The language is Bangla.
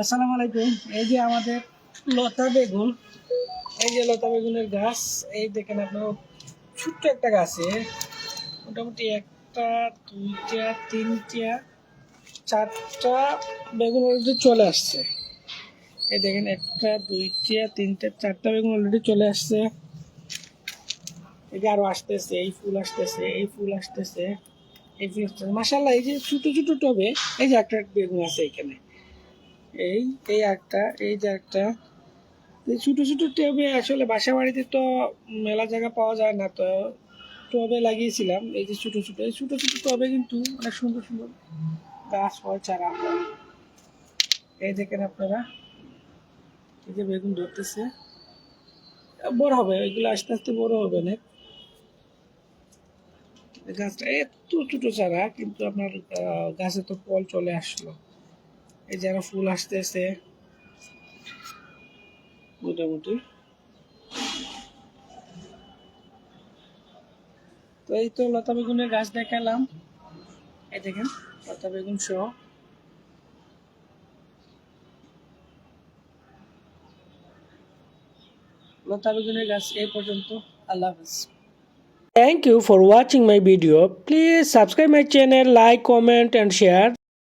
আসসালামু আলাইকুম। এই যে আমাদের লতা বেগুন, এই যে লতা বেগুনের গাছ, এই দেখেন আপনার ছোট্ট একটা গাছে, মোটামুটি একটা, দুইটা, তিনটা, চারটা বেগুন অলরেডি চলে আসছে। এই দেখেন, একটা, দুইটা, তিনটা, চারটা বেগুন অলরেডি চলে আসছে। এই যে আরও আসতেছে, এই ফুল আসতেছে, এই ফুল আসতেছে, এই ফুল আসতেছে। মাসাল্লাহ এই যে ছোট ছোট টবে, এই যে একটা বেগুন আছে এখানে এই এই একটা, এই যে একটা। ছোটো ছোটো টবে আসলে বাসা বাড়িতে তো মেলা জায়গা পাওয়া যায় না, তো টবে লাগিয়েছিলাম। এই যে ছোটো ছোটো, এই ছোটো ছোটো টবে কিন্তু অনেক সুন্দর সুন্দর গাছ হয়, চারা এই দেখেন আপনারা, এই যে বেগুন ধরতেছে। বড় হবে, এগুলো আস্তে আস্তে বড় হবে এই গাছটা এত ছোটো চারা, কিন্তু আপনার গাছে তো ফল চলে আসলো। এই যারা ফুল আসতেছে মোটামুটি তো এই তো লতা বেগুনের গাছ দেখালাম এই দেখেন লতা বেগুন সহ লতা বেগুনের গাছ এই পর্যন্ত আল্লাহ হাফিজ Thank you for watching my video. Please subscribe my channel, like, comment and share.